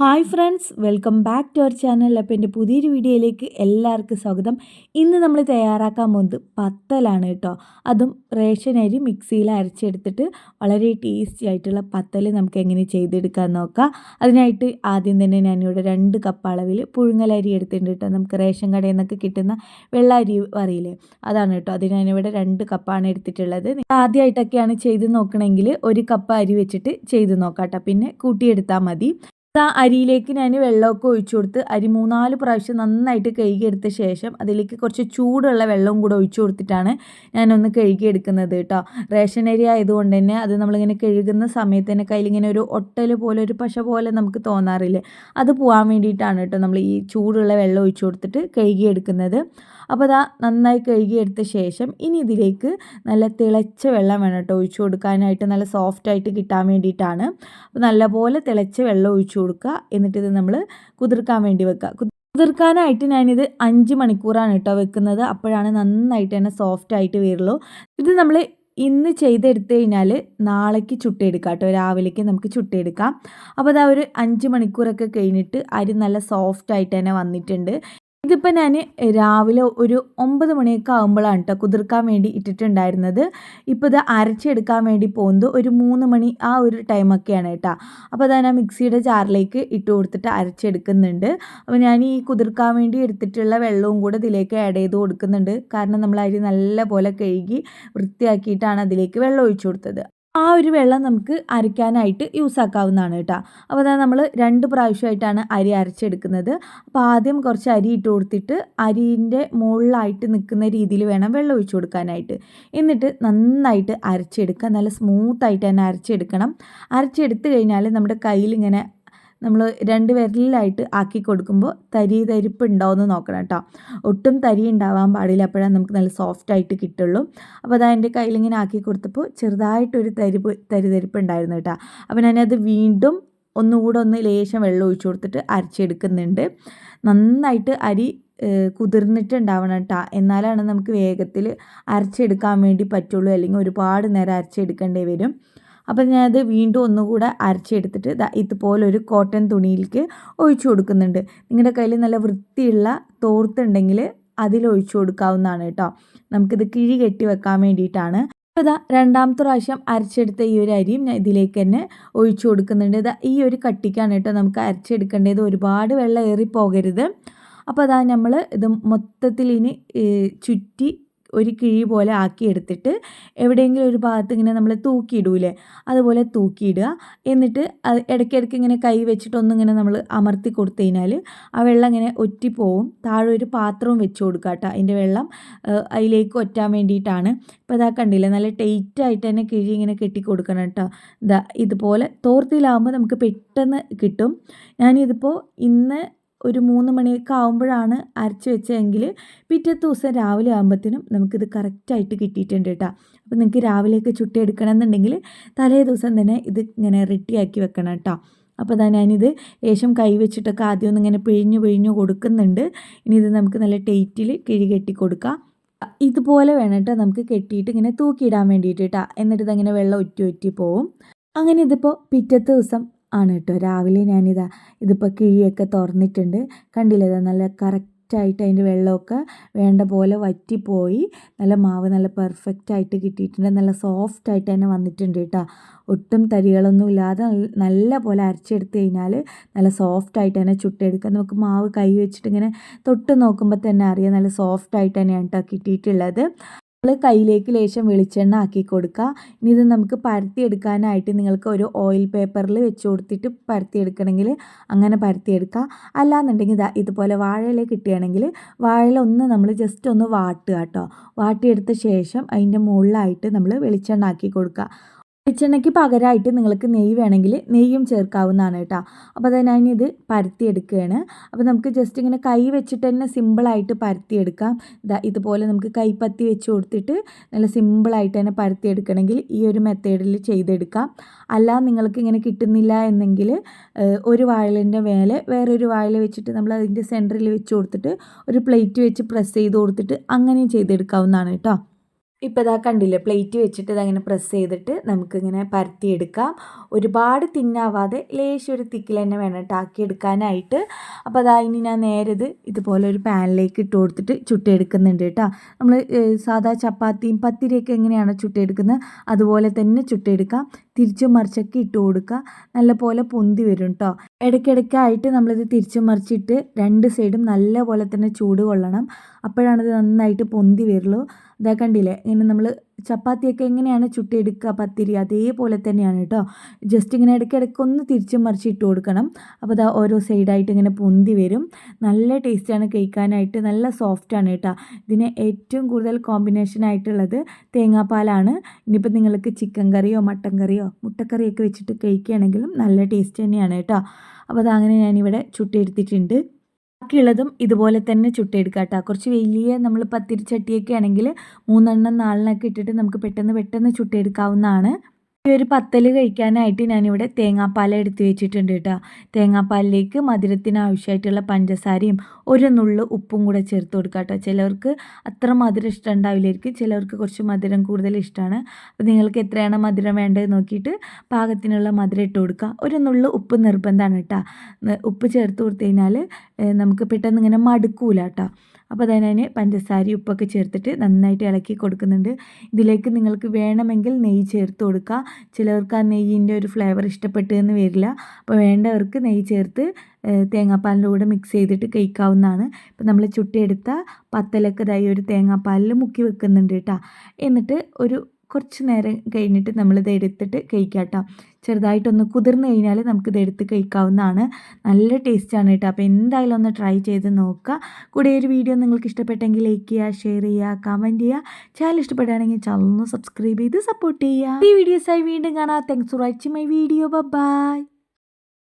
Hi friends welcome back to our channel. അപ്പോൾ എന്റെ പുതിയൊരു വീഡിയോയിലേക്ക് എല്ലാവർക്കും സ്വാഗതം. ഇന്ന് നമ്മൾ തയ്യാറാക്കാൻ പോകുന്നത് പത്തലാണ് കേട്ടോ. അതും റേഷൻ അരി മിക്സിയിൽ അരച്ചെടുത്തിട്ട് വളരെ ടേസ്റ്റി ആയിട്ടുള്ള പത്തൽ നമുക്ക് എങ്ങനെ ചെയ്തെടുക്കാൻ നോക്കാം. അതിനായിട്ട് ആദ്യം തന്നെ ഞാനിവിടെ രണ്ട് കപ്പ് അളവിൽ പുഴുങ്ങലരി എടുത്തിട്ടുണ്ട് കേട്ടോ. നമുക്ക് റേഷൻ കടയിൽ നിന്നൊക്കെ കിട്ടുന്ന വെള്ള അരി അറിയില്ലേ? അതാണ് കേട്ടോ. അത് ഞാനിവിടെ രണ്ട് കപ്പാണ് എടുത്തിട്ടുള്ളത്. ആദ്യമായിട്ടൊക്കെയാണ് ചെയ്ത് നോക്കണമെങ്കിൽ ഒരു കപ്പ് അരി വെച്ചിട്ട് ചെയ്ത് നോക്കാം കേട്ടോ. പിന്നെ കൂട്ടിയെടുത്താൽ മതി. ആ അരിയിലേക്ക് ഞാൻ വെള്ളമൊക്കെ ഒഴിച്ചു കൊടുത്ത് അരി മൂന്നാൽ പ്രാവശ്യം നന്നായിട്ട് കഴുകിയെടുത്ത ശേഷം അതിലേക്ക് കുറച്ച് ചൂടുള്ള വെള്ളവും കൂടെ ഒഴിച്ചു കൊടുത്തിട്ടാണ് ഞാനൊന്ന് കഴുകിയെടുക്കുന്നത് കേട്ടോ. റേഷൻ അരി ആയതുകൊണ്ട് തന്നെ അത് നമ്മളിങ്ങനെ കഴുകുന്ന സമയത്ത് തന്നെ കയ്യിലിങ്ങനെ ഒരു ഒട്ടൽ പോലെ ഒരു പശ പോലെ നമുക്ക് തോന്നാറില്ലേ? അത് പോകാൻ വേണ്ടിയിട്ടാണ് കേട്ടോ നമ്മൾ ഈ ചൂടുള്ള വെള്ളം ഒഴിച്ചു കൊടുത്തിട്ട് കഴുകിയെടുക്കുന്നത്. അപ്പോൾ അതാ നന്നായി കഴുകിയെടുത്ത ശേഷം ഇനി ഇതിലേക്ക് നല്ല തിളച്ച വെള്ളം വേണം കേട്ടോ ഒഴിച്ചു കൊടുക്കാനായിട്ട് നല്ല സോഫ്റ്റായിട്ട് കിട്ടാൻ വേണ്ടിയിട്ടാണ്. അപ്പോൾ നല്ലപോലെ തിളച്ച വെള്ളം ഒഴിച്ചു കൊടുക്കുക. എന്നിട്ടിത് നമ്മൾ കുതിർക്കാൻ വേണ്ടി വെക്കുക. കുതിർക്കാനായിട്ട് ഞാനിത് അഞ്ച് മണിക്കൂറാണ് കേട്ടോ വെക്കുന്നത്. അപ്പോഴാണ് നന്നായിട്ട് തന്നെ സോഫ്റ്റ് ആയിട്ട് വരുള്ളൂ. ഇത് നമ്മൾ ഇന്ന് ചെയ്തെടുത്തു കഴിഞ്ഞാൽ നാളേക്ക് ചുട്ടെടുക്കാം കേട്ടോ. രാവിലേക്ക് നമുക്ക് ചുട്ടെടുക്കാം. അപ്പോൾ അതാ ഒരു അഞ്ച് മണിക്കൂറൊക്കെ കഴിഞ്ഞിട്ട് അരി നല്ല സോഫ്റ്റ് ആയിട്ട് തന്നെ വന്നിട്ടുണ്ട്. ഇതിപ്പോൾ ഞാൻ രാവിലെ ഒരു ഒമ്പത് മണിയൊക്കെ ആകുമ്പോഴാണ് കേട്ടോ കുതിർക്കാൻ വേണ്ടി ഇട്ടിട്ടുണ്ടായിരുന്നത്. ഇപ്പോൾ ഇത് അരച്ചെടുക്കാൻ വേണ്ടി പോകുന്നത് ഒരു മൂന്ന് മണി ആ ഒരു ടൈമൊക്കെയാണ് കേട്ടോ അപ്പോൾ അതാ ഞാൻ മിക്സിയുടെ ജാറിലേക്ക് ഇട്ട് കൊടുത്തിട്ട് അരച്ചെടുക്കുന്നുണ്ട്. അപ്പോൾ ഞാൻ ഈ കുതിർക്കാൻ വേണ്ടി എടുത്തിട്ടുള്ള വെള്ളവും കൂടെ ഇതിലേക്ക് ആഡ് ചെയ്ത് കൊടുക്കുന്നുണ്ട്. കാരണം നമ്മൾ അരി നല്ല പോലെ കഴുകി വൃത്തിയാക്കിയിട്ടാണ് അതിലേക്ക് വെള്ളം ഒഴിച്ചു കൊടുത്തത്. ആ ഒരു വെള്ളം നമുക്ക് അരയ്ക്കാനായിട്ട് യൂസ് ആക്കാവുന്നതാണ് കേട്ടോ. അപ്പോൾ അതാ നമ്മൾ രണ്ട് പ്രാവശ്യമായിട്ടാണ് അരി അരച്ചെടുക്കുന്നത്. അപ്പോൾ ആദ്യം കുറച്ച് അരി ഇട്ട് കൊടുത്തിട്ട് അരിന്റെ മുകളിലായിട്ട് നിൽക്കുന്ന രീതിയിൽ വേണം വെള്ളം ഒഴിച്ചു കൊടുക്കാനായിട്ട്. എന്നിട്ട് നന്നായിട്ട് അരച്ചെടുക്കുക. നല്ല സ്മൂത്തായിട്ട് തന്നെ അരച്ചെടുക്കണം. അരച്ചെടുത്ത് കഴിഞ്ഞാൽ നമ്മുടെ കയ്യിൽ ഇങ്ങനെ നമ്മൾ രണ്ട് വിരലിലായിട്ട് ആക്കി കൊടുക്കുമ്പോൾ തരി തരിപ്പ് ഉണ്ടാവുമെന്ന് നോക്കണം കേട്ടോ. ഒട്ടും തരി ഉണ്ടാവാൻ പാടില്ല. അപ്പോഴാണ് നമുക്ക് നല്ല സോഫ്റ്റ് ആയിട്ട് കിട്ടുള്ളൂ. അപ്പോൾ അതാ എന്റെ കയ്യിലിങ്ങനെ ആക്കി കൊടുത്തപ്പോൾ ചെറുതായിട്ടൊരു തരിപ്പ് തരി തരിപ്പ് ഉണ്ടായിരുന്നു കേട്ടോ. അപ്പോൾ ഞാനത് വീണ്ടും ഒന്നുകൂടെ ഒന്ന് ലേശം വെള്ളം ഒഴിച്ചു കൊടുത്തിട്ട് അരച്ചെടുക്കുന്നുണ്ട്. നന്നായിട്ട് അരി കുതിർന്നിട്ടുണ്ടാവണം കേട്ടോ. എന്നാലാണ് നമുക്ക് വേഗത്തിൽ അരച്ചെടുക്കാൻ വേണ്ടി പറ്റുള്ളൂ. അല്ലെങ്കിൽ ഒരുപാട് നേരം അരച്ചെടുക്കേണ്ടി വരും. അപ്പം ഞാനത് വീണ്ടും ഒന്നുകൂടെ അരച്ചെടുത്തിട്ട് ഇതുപോലെ ഒരു കോട്ടൺ തുണിയിലേക്ക് ഒഴിച്ചു കൊടുക്കുന്നുണ്ട്. നിങ്ങളുടെ കയ്യിൽ നല്ല വൃത്തിയുള്ള തോർത്തുണ്ടെങ്കിൽ അതിലൊഴിച്ചു കൊടുക്കാവുന്നതാണ് കേട്ടോ. നമുക്കിത് കിഴി കെട്ടി വെക്കാൻ വേണ്ടിയിട്ടാണ്. അപ്പോൾ ഇതാ രണ്ടാമത്തെ പ്രാവശ്യം അരച്ചെടുത്ത ഈ ഒരു അരിയും ഞാൻ ഇതിലേക്ക് തന്നെ ഒഴിച്ചു കൊടുക്കുന്നുണ്ട്. ഇതാ ഈ ഒരു കട്ടിക്കാണ് കേട്ടോ നമുക്ക് അരച്ചെടുക്കേണ്ടത്. ഒരുപാട് വെള്ളം ഏറി പോകരുത് അപ്പോൾ അതാ നമ്മൾ ഇത് മൊത്തത്തിൽ ഇനി ചുറ്റി ഒരു കിഴി പോലെ ആക്കിയെടുത്തിട്ട് എവിടെയെങ്കിലും ഒരു ഭാഗത്ത് ഇങ്ങനെ നമ്മൾ തൂക്കിയിടൂലേ? അതുപോലെ തൂക്കിയിടുക. എന്നിട്ട് ഇടയ്ക്കിടയ്ക്ക് ഇങ്ങനെ കൈ വെച്ചിട്ടൊന്നിങ്ങനെ നമ്മൾ അമർത്തി കൊടുത്തു കഴിഞ്ഞാൽ ആ വെള്ളം ഇങ്ങനെ ഒറ്റിപ്പോവും. താഴെ ഒരു പാത്രവും വെച്ച് കൊടുക്കുക കേട്ടോ അതിന്റെ വെള്ളം അതിലേക്ക് ഒറ്റാൻ വേണ്ടിയിട്ടാണ്. ഇപ്പോൾ ഇതാ കണ്ടില്ലേ? നല്ല ടൈറ്റായിട്ട് തന്നെ കിഴി ഇങ്ങനെ കെട്ടി കൊടുക്കണം കേട്ടോ ഇതാ ഇതുപോലെ തോർത്തിയിലാവുമ്പോൾ നമുക്ക് പെട്ടെന്ന് കിട്ടും. ഞാനിതിപ്പോൾ ഇന്ന് ഒരു മൂന്ന് മണിയൊക്കെ ആകുമ്പോഴാണ് അരച്ച് വെച്ചതെങ്കിൽ പിറ്റത്തെ ദിവസം രാവിലെ ആകുമ്പോഴത്തേനും നമുക്കിത് കറക്റ്റായിട്ട് കിട്ടിയിട്ടുണ്ട് കേട്ടോ. അപ്പോൾ നിങ്ങൾക്ക് രാവിലെയൊക്കെ ചുട്ടി എടുക്കണം എന്നുണ്ടെങ്കിൽ തലേ ദിവസം തന്നെ ഇത് ഇങ്ങനെ റെഡിയാക്കി വെക്കണം കേട്ടോ. അപ്പോൾ അതാ ഞാനിത് ലേശം കൈവച്ചിട്ടൊക്കെ ആദ്യം ഒന്ന് ഇങ്ങനെ പിഴിഞ്ഞു പിഴിഞ്ഞു കൊടുക്കുന്നുണ്ട്. ഇനി ഇത് നമുക്ക് നല്ല ടൈറ്റിൽ കിഴി കെട്ടി കൊടുക്കാം. ഇതുപോലെ വേണം കേട്ടോ നമുക്ക് കെട്ടിയിട്ട് ഇങ്ങനെ തൂക്കിയിടാൻ വേണ്ടിയിട്ട് കേട്ടോ. എന്നിട്ട് ഇതങ്ങനെ വെള്ളം ഒറ്റി ഒറ്റി പോവും. അങ്ങനെ ഇതിപ്പോൾ പിറ്റത്തെ ദിവസം ആണ് കേട്ടോ രാവിലെ ഞാനിതാ ഇതിപ്പോൾ കിഴിയൊക്കെ തുറന്നിട്ടുണ്ട്. കണ്ടില്ലേ? നല്ല കറക്റ്റായിട്ട് അതിന്റെ വെള്ളമൊക്കെ വേണ്ട പോലെ വറ്റിപ്പോയി. നല്ല മാവ് നല്ല പെർഫെക്റ്റ് ആയിട്ട് കിട്ടിയിട്ടുണ്ട്. നല്ല സോഫ്റ്റ് ആയിട്ട് തന്നെ വന്നിട്ടുണ്ട് കേട്ടോ ഒട്ടും തരികളൊന്നും ഇല്ലാതെ നല്ല പോലെ അരച്ചെടുത്ത് കഴിഞ്ഞാൽ നല്ല സോഫ്റ്റ് ആയിട്ട് തന്നെ ചുട്ടെടുക്കാം നമുക്ക് മാവ് കൈ വെച്ചിട്ട് ഇങ്ങനെ തൊട്ട് നോക്കുമ്പോൾ തന്നെ അറിയാം നല്ല സോഫ്റ്റ് ആയിട്ട് തന്നെയാണ് കേട്ടോ കിട്ടിയിട്ടുള്ളത്. നമ്മൾ കയ്യിലേക്ക് ലേശം വെളിച്ചെണ്ണ ആക്കി കൊടുക്കുക. ഇനി ഇത് നമുക്ക് പരത്തിയെടുക്കാനായിട്ട് നിങ്ങൾക്ക് ഒരു ഓയിൽ പേപ്പറിൽ വെച്ച് കൊടുത്തിട്ട് പരത്തിയെടുക്കണമെങ്കിൽ അങ്ങനെ പരത്തിയെടുക്കുക. അല്ലാന്നുണ്ടെങ്കിൽ ഇതാ ഇതുപോലെ വാഴയില കിട്ടുകയാണെങ്കിൽ വാഴയില ഒന്ന് നമ്മൾ ജസ്റ്റ് ഒന്ന് വാട്ടുക കേട്ടോ. വാട്ടിയെടുത്ത ശേഷം അതിന്റെ മുകളിലായിട്ട് നമ്മൾ വെളിച്ചെണ്ണ ആക്കി കൊടുക്കുക. വെളിച്ചെണ്ണയ്ക്ക് പകരമായിട്ട് നിങ്ങൾക്ക് നെയ്യ് വേണമെങ്കിൽ നെയ്യും ചേർക്കാവുന്നതാണ് കേട്ടോ. അപ്പോൾ അത് ഞാനിത് പരത്തിയെടുക്കുകയാണ്. അപ്പോൾ നമുക്ക് ജസ്റ്റ് ഇങ്ങനെ കൈ വെച്ചിട്ട് തന്നെ സിമ്പിളായിട്ട് പരത്തിയെടുക്കാം. ഇതാ ഇതുപോലെ നമുക്ക് കൈപ്പത്തി വെച്ച് കൊടുത്തിട്ട് നല്ല സിമ്പിളായിട്ട് തന്നെ പരത്തിയെടുക്കണമെങ്കിൽ ഈ ഒരു മെത്തേഡിൽ ചെയ്തെടുക്കാം. അല്ല നിങ്ങൾക്ക് ഇങ്ങനെ കിട്ടുന്നില്ല എന്നെങ്കിൽ ഒരു വാഴലിന്റെ മേലെ വേറൊരു വാഴല വെച്ചിട്ട് നമ്മൾ അതിന്റെ സെന്ററിൽ വെച്ച് കൊടുത്തിട്ട് ഒരു പ്ലേറ്റ് വെച്ച് പ്രസ് ചെയ്ത് കൊടുത്തിട്ട് അങ്ങനെയും ചെയ്തെടുക്കാവുന്നതാണ് കേട്ടോ. ഇപ്പോൾ ഇതാ കണ്ടില്ലേ പ്ലേറ്റ് വെച്ചിട്ട് ഇതങ്ങനെ പ്രസ് ചെയ്തിട്ട് നമുക്കിങ്ങനെ പരത്തിയെടുക്കാം. ഒരുപാട് തിന്നാവാതെ ലേശം ഒരു തിക്കിൽ തന്നെ വേണം കേട്ടോ ആക്കിയെടുക്കാനായിട്ട്. അപ്പോൾ അതാ ഇനി ഞാൻ നേരെ ഇത് ഇതുപോലെ ഒരു പാനിലേക്ക് ഇട്ട് കൊടുത്തിട്ട് ചുട്ടെടുക്കുന്നുണ്ട് കേട്ടോ. നമ്മൾ സാധാ ചപ്പാത്തിയും പത്തിരിയൊക്കെ എങ്ങനെയാണോ ചുട്ടെടുക്കുന്നത് അതുപോലെ തന്നെ ചുട്ടെടുക്കാം. തിരിച്ചും മറിച്ചൊക്കെ ഇട്ട് കൊടുക്കുക. നല്ലപോലെ പൊന്തി വരും കേട്ടോ. ഇടയ്ക്കിടയ്ക്കായിട്ട് നമ്മളിത് തിരിച്ചും മറിച്ചിട്ട് രണ്ട് സൈഡും നല്ലപോലെ തന്നെ ചൂട് കൊള്ളണം. അപ്പോഴാണിത് നന്നായിട്ട് പൊന്തി വരുള്ളൂ. ഇതാ കണ്ടില്ലേ? ഇങ്ങനെ നമ്മൾ ചപ്പാത്തിയൊക്കെ എങ്ങനെയാണ് ചുട്ടിയെടുക്കുക? പത്തിരി അതേപോലെ തന്നെയാണ് കേട്ടോ. ജസ്റ്റ് ഇങ്ങനെ ഇടയ്ക്കിടയ്ക്ക് ഒന്ന് തിരിച്ചും മറിച്ച് ഇട്ട് കൊടുക്കണം. അപ്പോൾ അതാ ഓരോ സൈഡായിട്ട് ഇങ്ങനെ പൊന്തി വരും. നല്ല ടേസ്റ്റാണ് കഴിക്കാനായിട്ട്. നല്ല സോഫ്റ്റാണ് കേട്ടോ. ഇതിന് ഏറ്റവും കൂടുതൽ കോമ്പിനേഷൻ ആയിട്ടുള്ളത് തേങ്ങാപ്പാലാണ്. ഇനിയിപ്പോൾ നിങ്ങൾക്ക് ചിക്കൻ കറിയോ മട്ടൻ കറിയോ മുട്ടക്കറിയൊക്കെ വെച്ചിട്ട് കഴിക്കുകയാണെങ്കിലും നല്ല ടേസ്റ്റ് തന്നെയാണ് കേട്ടോ. അപ്പോൾ അതങ്ങനെ ഞാനിവിടെ ചുട്ടെടുത്തിട്ടുണ്ട് ബാക്കിയുള്ളതും ഇതുപോലെ തന്നെ ചുട്ടെടുക്കുക കേട്ടോ കുറച്ച് വലിയ നമ്മൾ പത്തിരി ചട്ടിയൊക്കെ ആണെങ്കിൽ മൂന്നെണ്ണം നാലെണ്ണമൊക്കെ ഇട്ടിട്ട് നമുക്ക് പെട്ടെന്ന് പെട്ടെന്ന് ചുട്ടെടുക്കാവുന്നതാണ്. ഈ ഒരു പത്തൽ കഴിക്കാനായിട്ട് ഞാനിവിടെ തേങ്ങാപ്പാൽ എടുത്ത് വെച്ചിട്ടുണ്ട് കേട്ടോ തേങ്ങാപ്പാലിലേക്ക് മധുരത്തിന് ആവശ്യമായിട്ടുള്ള പഞ്ചസാരയും ഒരു നുള്ളു ഉപ്പും കൂടെ ചേർത്ത് കൊടുക്കുക കേട്ടോ ചിലവർക്ക് അത്ര മധുരം ഇഷ്ടം ഉണ്ടാവില്ലായിരിക്കും ചിലവർക്ക് കുറച്ച് മധുരം കൂടുതൽ ഇഷ്ടമാണ് അപ്പോൾ നിങ്ങൾക്ക് എത്രയാണ് മധുരം വേണ്ടത് നോക്കിയിട്ട് പാകത്തിനുള്ള മധുരം ഇട്ട് കൊടുക്കുക ഒരു നുള്ളു ഉപ്പ് നിർബന്ധമാണ് കേട്ടോ ഉപ്പ് ചേർത്ത് കൊടുത്തു കഴിഞ്ഞാൽ നമുക്ക് പെട്ടെന്ന് ഇങ്ങനെ മടുക്കൂല കേട്ടോ അപ്പോൾ അതിന് ഞാൻ പഞ്ചസാര ഉപ്പൊക്കെ ചേർത്തിട്ട് നന്നായിട്ട് ഇളക്കി കൊടുക്കുന്നുണ്ട്. ഇതിലേക്ക് നിങ്ങൾക്ക് വേണമെങ്കിൽ നെയ്യ് ചേർത്ത് കൊടുക്കുക ചിലവർക്ക് ആ നെയ്യിന്റെ ഒരു ഫ്ലേവർ ഇഷ്ടപ്പെട്ടു എന്ന് വരില്ല. അപ്പോൾ വേണ്ടവർക്ക് നെയ്യ് ചേർത്ത് തേങ്ങാപ്പാലിന്റെ കൂടെ മിക്സ് ചെയ്തിട്ട് കഴിക്കാവുന്നതാണ്. ഇപ്പം നമ്മൾ ചുട്ടിയെടുത്ത പത്തലൊക്കെ ഇതായി ഒരു തേങ്ങാപ്പാലിൽ മുക്കി വെക്കുന്നുണ്ട് കേട്ടോ. എന്നിട്ട് ഒരു കുറച്ച് നേരം കഴിഞ്ഞിട്ട് നമ്മളിത് എടുത്തിട്ട് കഴിക്കാം കേട്ടോ ചെറുതായിട്ടൊന്ന് കുതിർന്ന് കഴിഞ്ഞാൽ നമുക്കിത് എടുത്ത് കഴിക്കാവുന്നതാണ്. നല്ല ടേസ്റ്റാണ് കേട്ടോ. അപ്പോൾ എന്തായാലും ഒന്ന് ട്രൈ ചെയ്ത് നോക്കുക. കൂടെ ഒരു വീഡിയോ നിങ്ങൾക്ക് ഇഷ്ടപ്പെട്ടെങ്കിൽ ലൈക്ക് ചെയ്യുക ഷെയർ ചെയ്യുക കമന്റ് ചെയ്യുക. ചാനൽ ഇഷ്ടപ്പെടുകയാണെങ്കിൽ ചാനൽ ഒന്ന് സബ്സ്ക്രൈബ് ചെയ്ത് സപ്പോർട്ട് ചെയ്യുക. ഈ വീഡിയോസായി വീണ്ടും കാണാം. Thanks for watching my video bye